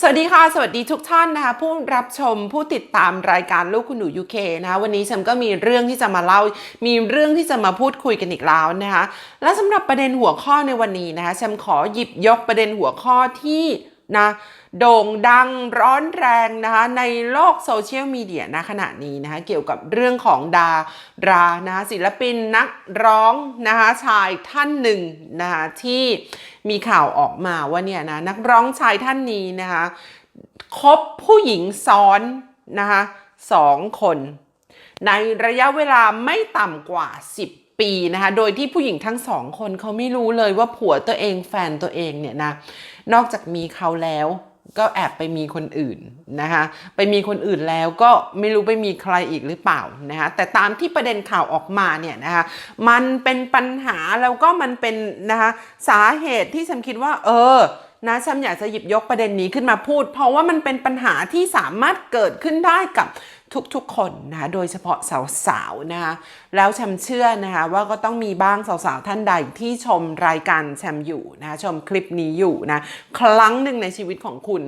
สวัสดีค่ะ สวัสดีทุกท่านนะคะ ผู้รับชมผู้ติดตามรายการลูกคุณหนูยูเคนะคะวันนี้ฉันก็มีเรื่องที่จะมาเล่า มีเรื่องที่จะมาพูดคุยกันอีกแล้วนะคะ และสำหรับประเด็นหัวข้อในวันนี้นะคะฉันขอหยิบยกประเด็นหัวข้อที่ นะโด่งดังร้อนแรงนะคะในโลกโซเชียลมีเดียณขณะนี้นะคะเกี่ยวกับเรื่องของดารานะคะศิลปินนักร้องนะคะชายท่านหนึ่งนะคะที่มีข่าวออกมาว่าเนี่ยนะนักร้องชายท่านนี้นะคะคบผู้หญิงซ้อนนะคะสองคน ในระยะเวลาไม่ต่ำกว่า 10 ปีนะคะโดยที่ผู้หญิงทั้งสองคนเขาไม่รู้เลยว่าผัวตัวเองแฟนตัวเองเนี่ยนะ นอกจากมีเขาแล้วก็แอบไปมีคนอื่นนะคะ ไปมีคนอื่นแล้วก็ไม่รู้ไปมีใครอีกหรือเปล่านะคะแต่ตามที่ประเด็นข่าวออกมาเนี่ยนะคะ มันเป็นปัญหาแล้วก็มันเป็นนะคะสาเหตุที่ฉันคิดว่า เออนะฉันอยากจะหยิบยกประเด็นนี้ขึ้นมาพูด เพราะว่ามันเป็นปัญหาที่สามารถเกิดขึ้นได้กับ ทุกๆคนนะคะโดยเฉพาะสาวๆนะคะแล้วแชมเชื่อนะคะว่าก็ต้องมีบ้างสาวๆท่านใดที่ชมรายการแชมอยู่นะคะชมคลิปนี้อยู่นะครั้งหนึ่งในชีวิตของคุณ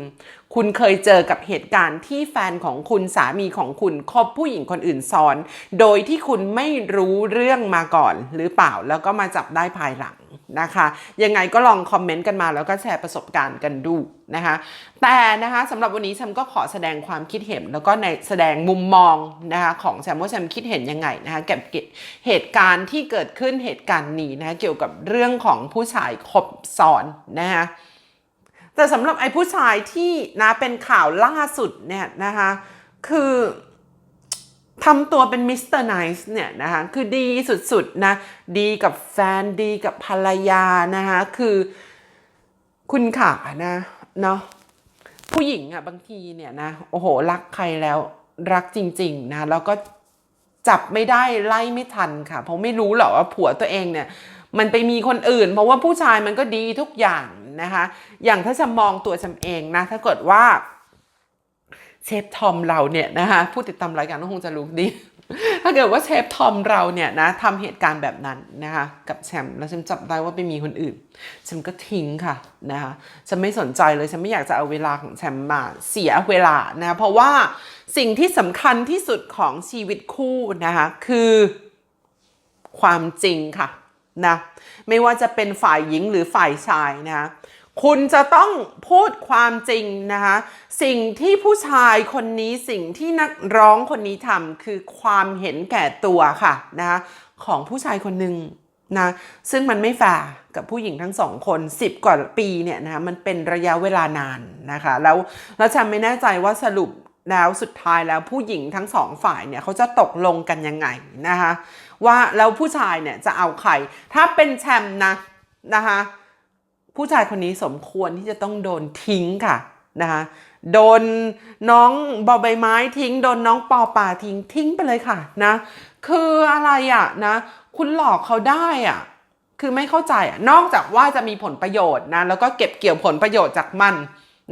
คุณเคยเจอกับเหตุการณ์ที่แฟนของคุณสามีของคุณคบผู้หญิงคนอื่นซ้อน โดยที่คุณไม่รู้เรื่องมาก่อนหรือเปล่าแล้วก็มาจับได้ภายหลัง นะคะ ยังไงก็ลองคอมเมนต์กันมาแล้วก็แชร์ประสบการณ์กันดูนะคะ แต่นะคะสำหรับวันนี้แชมก็ขอแสดงความคิดเห็น แล้วก็ในแสดงมุมมองนะคะของแชมว่าแชมคิดเห็นยังไงนะคะกับเหตุการณ์ที่เกิดขึ้นเหตุการณ์นี้นะคะเกี่ยวกับเรื่องของผู้ชายคบซ้อนนะคะแต่สำหรับไอ้ผู้ชายที่นะเป็นข่าวล่าสุดเนี่ยนะคะคือ ทำตัวเป็นมิสเตอร์ไนส์เนี่ยนะคะคือดีสุดๆนะ ดีกับแฟนดีกับภรรยานะคะคือคุณขานะเนาะผู้หญิงอะบางทีเนี่ยนะโอ้โห รักใครแล้วรักจริงๆนะแล้วก็จับไม่ได้ไล่ไม่ทันค่ะ เพราะไม่รู้หรอกว่าผัวตัวเองเนี่ยมันไปมีคนอื่น เพราะว่าผู้ชายมันก็ดีทุกอย่างนะคะ อย่างถ้าจะมองตัวจำเองนะ ถ้าเกิดว่า เชฟทอมเราเนี่ยนะคะผู้ติดตามรายการก็คงจะรู้ดี ถ้าเกิดว่าเชฟทอมเราเนี่ยนะทำเหตุการณ์แบบนั้นนะคะกับแชมป์แล้วฉันจับได้ว่าไปมีคนอื่นฉันก็ทิ้งค่ะนะคะฉันไม่สนใจเลยฉันไม่อยากจะเอาเวลาของแชมป์มาเสียเวลานะเพราะว่าสิ่งที่สำคัญที่สุดของชีวิตคู่นะคะคือความจริงค่ะนะไม่ว่าจะเป็นฝ่ายหญิงหรือฝ่ายชายนะคะ คุณจะต้องพูดความจริงนะคะ สิ่งที่ผู้ชายคนนี้สิ่งที่นักร้องคนนี้ทำคือความเห็นแก่ตัวค่ะนะคะของผู้ชายคนหนึ่งนะซึ่งมันไม่แฟร์กับผู้หญิงทั้งสองคน 10 กว่าปีเนี่ยนะคะมันเป็นระยะเวลานานนะคะ แล้วแล้วฉันไม่แน่ใจว่าสรุปแล้วสุดท้ายแล้วผู้หญิงทั้งสองฝ่ายเนี่ยเขาจะตกลงกันยังไงนะคะ ว่าแล้วผู้ชายเนี่ยจะเอาใครถ้าเป็นแชมป์นะนะคะ ผู้ชายคนนี้สมควรที่จะต้องโดนทิ้งค่ะนะคะโดนน้องบอใบไม้ทิ้ง โดนน้องปอป่าทิ้งทิ้งไปเลยค่ะนะ คืออะไรอะ่ะนะ คุณหลอกเขาได้อะ่ะ คือไม่เข้าใจอะนอกจากว่าจะมีผลประโยชน์นะ แล้วก็เก็บเกี่ยวผลประโยชน์จากมัน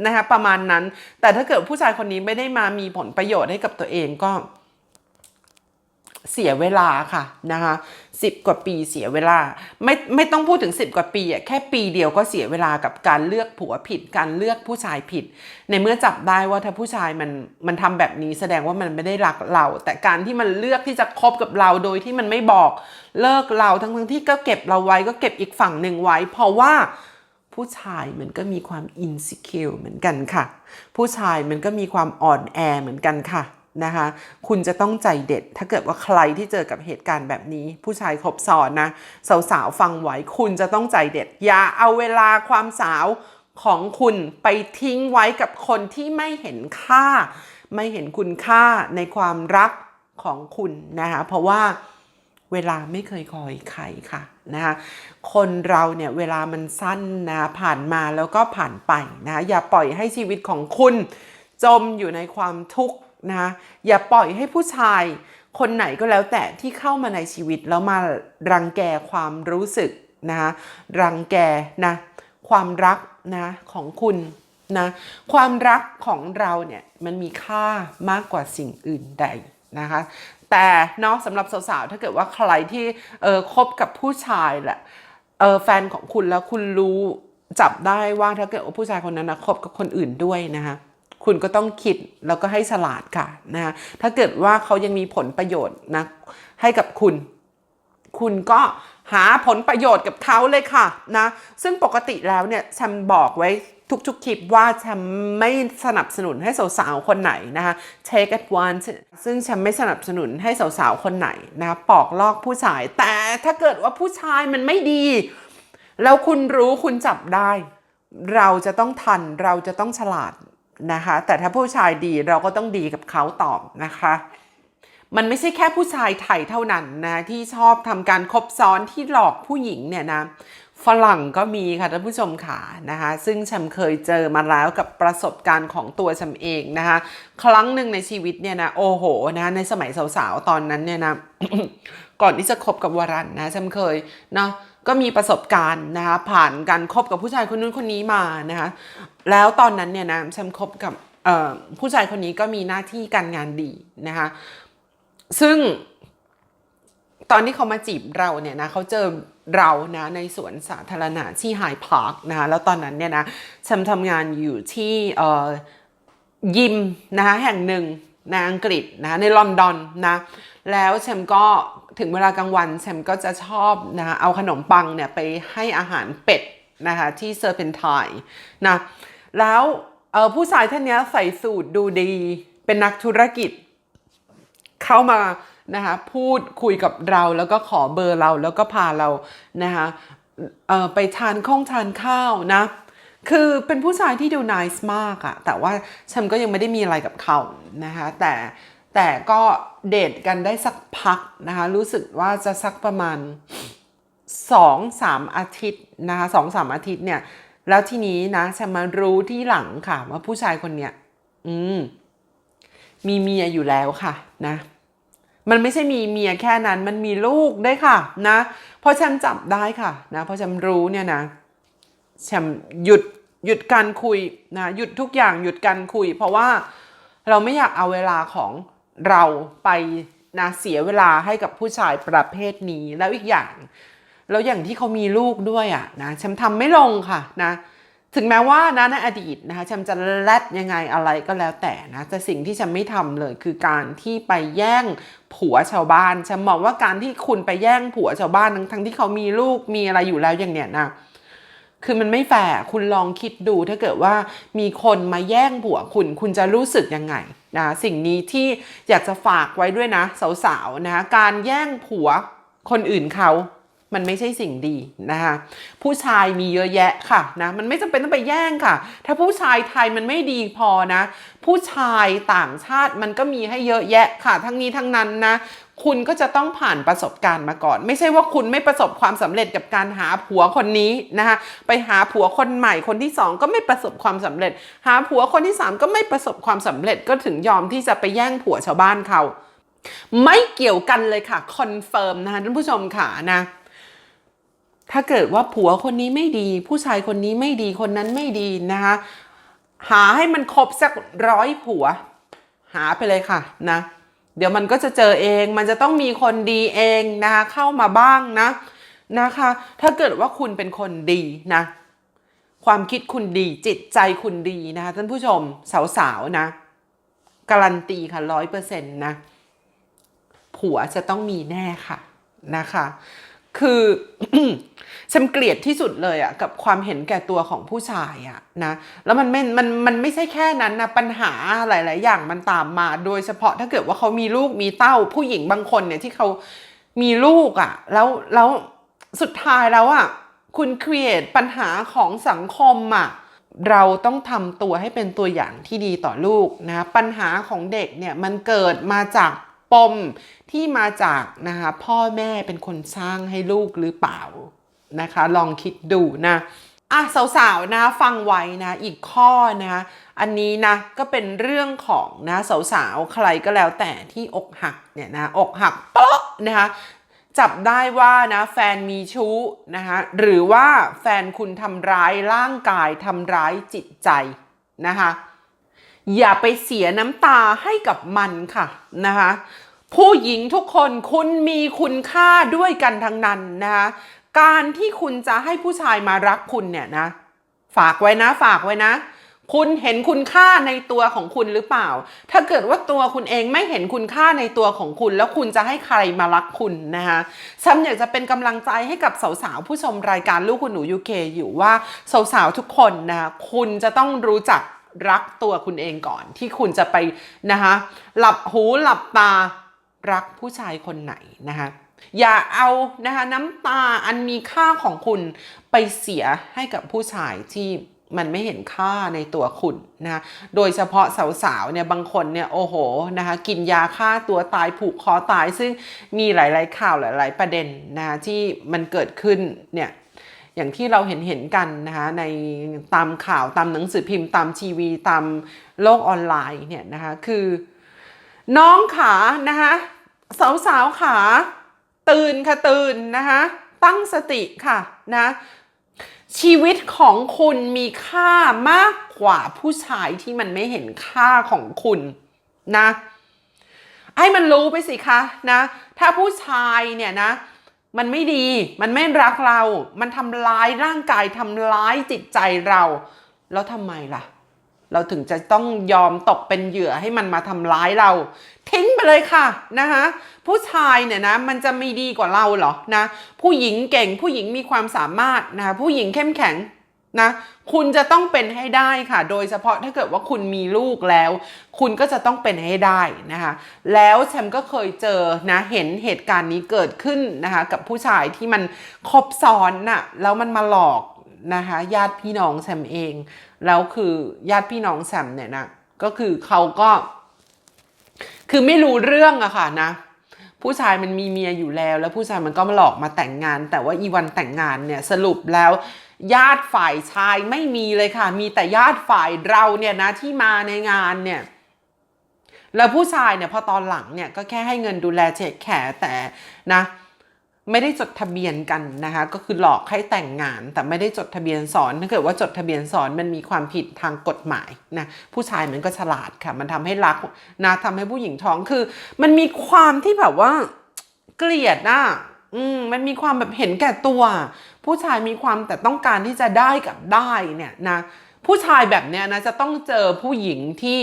นะคะประมาณนั้น แต่ถ้าเกิดผู้ชายคนนี้ไม่ได้มามีผลประโยชน์ให้กับตัวเองก็ เสียเวลาค่ะนะคะสิบกว่าปีเสียเวลา ไม่ไม่ต้องพูดถึง 10 กว่าปีอะแค่ปีเดียวก็เสียเวลากับการเลือกผัวผิด การเลือกผู้ชายผิด ในเมื่อจับได้ว่าถ้าผู้ชายมันมันทำแบบนี้แสดงว่ามันไม่ได้รักเรา แต่การที่มันเลือกที่จะคบกับเราโดยที่มันไม่บอกเลิกเราทั้งทั้งที่ก็เก็บเราไว้ก็เก็บอีกฝั่งหนึ่งไว้ เพราะว่าผู้ชายมันก็มีความอินสิคิวเหมือนกันค่ะ ผู้ชายมันก็มีความอ่อนแอเหมือนกันค่ะ นะคะ คุณจะต้องใจเด็ด ถ้าเกิดว่าใครที่เจอกับเหตุการณ์แบบนี้ ผู้ชายคบซ้อนนะ สาวๆ ฟังไว้ คุณจะต้องใจเด็ด อย่าเอาเวลาความสาวของคุณไปทิ้งไว้กับคนที่ไม่เห็นค่า ไม่เห็นคุณค่าในความรักของคุณนะคะเพราะว่าเวลาไม่เคยคอยใครค่ะนะคะคนเราเนี่ยเวลามันสั้นนะผ่านมาแล้วก็ผ่านไปนะอย่าปล่อยให้ชีวิตของคุณจมอยู่ในความทุกข์ นะอย่าปล่อยให้ผู้ชายคนไหนก็แล้วแต่ที่เข้ามาในชีวิตแล้วมารังแกความรู้สึกนะรังแกนะความรักนะของคุณนะความรักของเราเนี่ยมันมีค่ามากกว่าสิ่งอื่นใดนะคะแต่เนาะสำหรับสาวๆถ้าเกิดว่าใครที่เออคบกับผู้ชายแหละเออแฟนของคุณแล้วคุณรู้จับได้ว่าถ้าเกิดว่าผู้ชายคนนั้นนะคบกับคนอื่นด้วยนะคะ คุณก็ต้องคิดแล้วก็ให้ฉลาดค่ะนะคะถ้าเกิดว่าเขายังมีผลประโยชน์นะให้กับคุณ คุณก็หาผลประโยชน์กับเขาเลยค่ะนะซึ่งปกติแล้วเนี่ยฉันบอกไว้ทุกๆคลิปว่าฉันไม่สนับสนุนให้สาวๆคนไหนนะคะ take advantage ซึ่งฉันไม่สนับสนุนให้สาวๆคนไหนนะปอกลอกผู้ชาย แต่ถ้าเกิดว่าผู้ชายมันไม่ดี แล้วคุณรู้คุณจับได้ เราจะต้องทันเราจะต้องฉลาด นะคะ แต่ถ้าผู้ชายดีเราก็ต้องดีกับเขาตอบนะคะ มันไม่ใช่แค่ผู้ชายไทยเท่านั้นนะที่ชอบทำการคบซ้อนที่หลอกผู้หญิงเนี่ยนะฝรั่งก็มีค่ะท่านผู้ชมค่ะนะคะซึ่งฉันเคยเจอมาแล้วกับประสบการณ์ของตัวฉันเองนะคะครั้งหนึ่งในชีวิตเนี่ยนะโอ้โหนะในสมัยสาวๆตอนนั้นเนี่ยนะก่อนที่จะคบกับวรันนะฉันเคยเนาะ ก็มีประสบการณ์นะคะผ่านการคบกับผู้ชายคนนู้นคนนี้มานะคะแล้วตอนนั้นเนี่ยนะฉันคบกับผู้ชายคนนี้ก็มีหน้าที่การงานดีนะคะซึ่งตอนที่เขามาจีบเราเนี่ยนะเขาเจอเรานะในสวนสาธารณะที่ไฮพาร์คนะคะแล้วตอนนั้นเนี่ยนะฉันทำงานอยู่ที่ยิมนะคะแห่งหนึ่งในอังกฤษนะในลอนดอนนะแล้วแชมก็ ถึงเวลากลางวันแชมก็จะชอบนะเอาขนมปังเนี่ยไปให้อาหารเป็ดนะคะที่เซอร์เพนไทน์นะแล้วผู้ชายท่านนี้ใส่สูทดูดีเป็นนักธุรกิจ เข้ามานะคะพูดคุยกับเราแล้วก็ขอเบอร์เราแล้วก็พาเรานะคะไปทานข้องทานข้าวนะคือเป็นผู้ชายที่ดูน i c e มากอะแต่ว่าฉันก็ยังไม่ได้มีอะไรกับเขานะคะแต่ แต่ก็เดทกันได้สักพักนะคะ รู้สึกว่าจะสักประมาณสองสามอาทิตย์นะคะสองสามอาทิตย์เนี่ย แล้วทีนี้นะฉันมารู้ที่หลังค่ะ ว่าผู้ชายคนเนี้ยอืมมีเมียอยู่แล้วค่ะนะ มันไม่ใช่มีเมียแค่นั้น มันมีลูกด้วยค่ะนะเพราะฉันจับได้ค่ะนะเพราะฉันรู้เนี่ยนะฉันหยุดหยุดการคุยนะหยุดทุกอย่างหยุดการคุย เพราะว่าเราไม่อยากเอาเวลาของ เราไปนะเสียเวลาให้กับผู้ชายประเภทนี้แล้วอีกอย่าง แล้วอย่างที่เขามีลูกด้วยอะนะฉันทำไม่ลงค่ะนะถึงแม้ว่านะในอดีตนะคะฉันจะแลดยังไงอะไรก็แล้วแต่นะแต่สิ่งที่ฉันไม่ทำเลยคือการที่ไปแย่งผัวชาวบ้านฉันมองว่าการที่คุณไปแย่งผัวชาวบ้านทั้งทั้งที่เขามีลูกมีอะไรอยู่แล้วอย่างเนี้ยนะคือมันไม่แฟร์คุณลองคิดดูถ้าเกิดว่ามีคนมาแย่งผัวคุณ คุณจะรู้สึกยังไง นะสิ่งนี้ที่อยากจะฝากไว้ด้วยนะ สาวๆนะการแย่งผัวคนอื่นเขา มันไม่ใช่สิ่งดีนะคะผู้ชายมีเยอะแยะค่ะนะมันไม่จำเป็นต้องไปแย่งค่ะ ถ้าผู้ชายไทยมันไม่ดีพอนะ ผู้ชายต่างชาติมันก็มีให้เยอะแยะค่ะ ทั้งนี้ทั้งนั้นนะคุณก็จะต้องผ่านประสบการณ์มาก่อน ไม่ใช่ว่าคุณไม่ประสบความสำเร็จกับการหาผัวคนนี้นะคะไปหาผัวคนใหม่คนที่สองก็ไม่ประสบความสำเร็จ หาผัวคนที่สามก็ไม่ประสบความสำเร็จก็ถึงยอมที่จะไปแย่งผัวชาวบ้านเขา ไม่เกี่ยวกันเลยค่ะคอนเฟิร์มนะคะท่านผู้ชมค่ะนะ ถ้าเกิดว่าผัวคนนี้ไม่ดี ผู้ชายคนนี้ไม่ดีคนนั้นไม่ดีนะคะ หาให้มันครบสักร้อยผัว หาไปเลยค่ะนะ เดี๋ยวมันก็จะเจอเอง มันจะต้องมีคนดีเองนะคะเข้ามาบ้างนะนะคะ ถ้าเกิดว่าคุณเป็นคนดีนะ ความคิดคุณดีจิตใจคุณดีนะคะท่านผู้ชมสาวๆนะการันตีค่ะร้อยเปอร์เซ็นต์นะผัวจะต้องมีแน่ค่ะนะคะ คือฉันเกลียดที่สุดเลยอะกับความเห็นแก่ตัวของผู้ชายอะนะแล้วมันไม่มันมันไม่ใช่แค่นั้นนะปัญหาหลาย ๆ อย่างมันตามมา โดยเฉพาะถ้าเกิดว่าเขามีลูกมีเต้า ผู้หญิงบางคนเนี่ยที่เขามีลูกอะแล้วแล้วสุดท้ายแล้วอะคุณครีเอทปัญหาของสังคมอะเราต้องทำตัวให้เป็นตัวอย่างที่ดีต่อลูกนะปัญหาของเด็กเนี่ยมันเกิดมาจาก ปมที่มาจากนะคะพ่อแม่เป็นคนสร้างให้ลูกหรือเปล่านะคะ ลองคิดดูนะอะสาวๆนะฟังไว้นะอีกข้อนะอันนี้นะก็เป็นเรื่องของนะสาวๆใครก็แล้วแต่ที่อกหักเนี่ยนะอกหักเปาะนะคะจับได้ว่านะแฟนมีชู้นะคะหรือว่าแฟนคุณทำร้ายร่างกายทำร้ายจิตใจนะคะอย่าไปเสียน้ำตาให้กับมันค่ะนะคะ ผู้หญิงทุกคนคุณมีคุณค่าด้วยกันทั้งนั้นนะคะการที่คุณจะให้ผู้ชายมารักคุณเนี่ยนะ ฝากไว้นะฝากไว้นะ คุณเห็นคุณค่าในตัวของคุณหรือเปล่า ถ้าเกิดว่าตัวคุณเองไม่เห็นคุณค่าในตัวของคุณ แล้วคุณจะให้ใครมารักคุณนะคะฉันอยากจะเป็นกำลังใจให้กับสาวๆผู้ชมรายการลูกคุณหนูยูเคอยู่ว่าสาวๆทุกคนนะคุณจะต้องรู้จักรักตัวคุณเองก่อน ที่คุณจะไปนะคะหลับหูหลับตา รักผู้ชายคนไหนนะคะอย่าเอานะคะน้ำตาอันมีค่าของคุณไปเสียให้กับผู้ชายที่มันไม่เห็นค่าในตัวคุณนะคะโดยเฉพาะสาวๆเนี่ยบางคนเนี่ยโอ้โหนะคะกินยาฆ่าตัวตายผูกคอตายซึ่งมีหลาย ๆ ข่าวหลาย ๆ ประเด็นนะคะที่มันเกิดขึ้นเนี่ยอย่างที่เราเห็นเห็นกันนะคะในตามข่าวตามหนังสือพิมพ์ตามทีวีตามโลกออนไลน์เนี่ยนะคะคือน้องขานะคะ สาวๆขาตื่นค่ะตื่นนะคะ ตั้งสติค่ะนะชีวิตของคุณมีค่ามากกว่าผู้ชายที่มันไม่เห็นค่าของคุณนะให้มันรู้ไปสิคะนะ ถ้าผู้ชายเนี่ยนะ มันไม่ดีมันไม่รักเรา มันทำร้ายร่างกายทำร้ายจิตใจเรา แล้วทำไมล่ะ เราถึงจะต้องยอมตกเป็นเหยื่อให้มันมาทำร้ายเรา ทิ้งไปเลยค่ะนะคะผู้ชายเนี่ยนะมันจะไม่ดีกว่าเราเหรอนะผู้หญิงเก่งผู้หญิงมีความสามารถนะคะผู้หญิงเข้มแข็งนะคุณจะต้องเป็นให้ได้ค่ะ โดยเฉพาะถ้าเกิดว่าคุณมีลูกแล้ว คุณก็จะต้องเป็นให้ได้นะคะ แล้วแชมก็เคยเจอนะเห็นเหตุการณ์นี้เกิดขึ้นนะคะ กับผู้ชายที่มันคบซ้อนน่ะแล้วมันมาหลอก นะคะญาติพี่น้องแซมเอง แล้วคือญาติพี่น้องแซมเนี่ยนะก็คือเขาก็ คือไม่รู้เรื่องอะค่ะนะผู้ชายมันมีเมียอยู่แล้ว แล้วผู้ชายมันก็มาหลอกมาแต่งงาน แต่ว่าอีวันแต่งงานเนี่ยสรุปแล้ว ญาติฝ่ายชายไม่มีเลยค่ะ มีแต่ญาติฝ่ายเราเนี่ยนะที่มาในงานเนี่ยแล้วผู้ชายเนี่ยพอตอนหลังเนี่ยก็แค่ให้เงินดูแลเช็คแขแต่นะ ไม่ได้จดทะเบียนกันนะคะ ก็คือหลอกให้แต่งงาน แต่ไม่ได้จดทะเบียนสอนถ้าเกิดว่าจดทะเบียนสอนมันมีความผิดทางกฎหมายนะผู้ชายมันก็ฉลาดค่ะ มันทำให้รักนะทำให้ผู้หญิงท้องคือ มันมีความที่แบบว่าเกลียดนะอืมมันมีความแบบเห็นแก่ตัว ผู้ชายมีความแต่ต้องการที่จะได้กับได้เนี่ยนะผู้ชายแบบเนี้ยนะจะต้องเจอผู้หญิงที่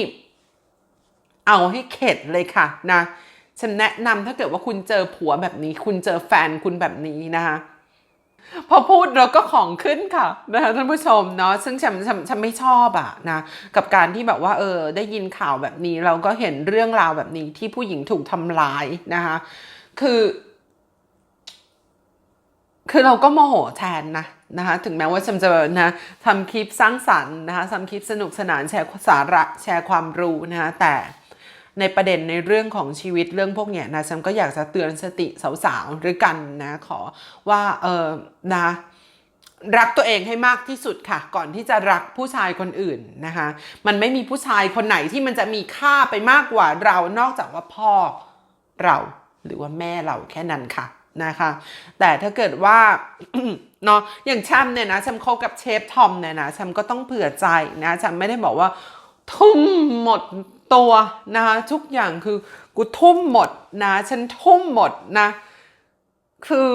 เอาให้เข็ดเลยค่ะนะ ฉันแนะนำถ้าเกิดว่าคุณเจอผัวแบบนี้ คุณเจอแฟนคุณแบบนี้นะคะพอพูดเราก็ของขึ้นค่ะนะคะท่านผู้ชมเนาะซึ่งฉันฉันฉันไม่ชอบอะนะกับการที่แบบว่าเออได้ยินข่าวแบบนี้ เราก็เห็นเรื่องราวแบบนี้ที่ผู้หญิงถูกทำร้ายนะคะคือ คือเราก็โมโหแทนนะนะคะถึงแม้ว่าฉันจะนะทำคลิปสร้างสรรค์นะคะทำคลิปสนุกสนานแชร์สาระแชร์ความรู้นะคะแต่ ในประเด็นในเรื่องของชีวิตเรื่องพวกเนี้ยนะฉันก็อยากจะเตือนสติสาวๆด้วยกันนะขอว่าเออนะรักตัวเองให้มากที่สุดค่ะ ก่อนที่จะรักผู้ชายคนอื่นนะคะ มันไม่มีผู้ชายคนไหนที่มันจะมีค่าไปมากกว่าเรานอกจากว่าพ่อเราหรือว่าแม่เราแค่นั้นค่ะนะคะ แต่ถ้าเกิดว่าเนาะอย่างแชมเนี่ยนะแชมคบกับเชฟทอมเนี่ยนะแชมก็ต้องเผื่อใจนะแชมไม่ได้บอกว่า ทุ่มหมดตัวนะคะทุกอย่างคือกูทุ่มหมดนะฉันทุ่มหมดนะคือ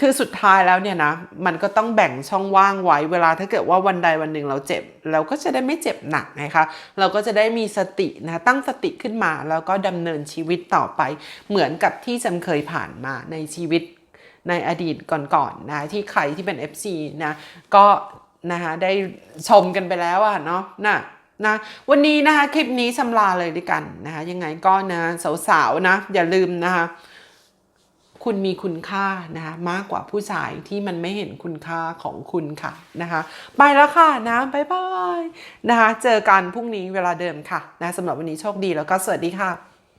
คือสุดท้ายแล้วเนี่ยนะมันก็ต้องแบ่งช่องว่างไว้เวลาถ้าเกิดว่าวันใดวันหนึ่งเราเจ็บ เราก็จะได้ไม่เจ็บหนักนะคะเราก็จะได้มีสตินะตั้งสติขึ้นมาแล้วก็ดำเนินชีวิตต่อไป เหมือนกับที่จำเคยผ่านมาในชีวิตในอดีตก่อนๆนะที่ใครที่เป็น FC นะก็ นะคะได้ชมกันไปแล้วอะเนาะนะนะวันนี้นะคะคลิปนี้ชำลาเลยด้วยกันนะคะยังไงก็นะสาวๆนะอย่าลืมนะคะคุณมีคุณค่านะคะมากกว่าผู้ชายที่มันไม่เห็นคุณค่าของคุณค่ะนะคะไปแล้วค่ะนะบ๊ายบายนะคะเจอกันพรุ่งนี้เวลาเดิมค่ะนะสำหรับวันนี้โชคดีแล้วก็สวัสดีค่ะ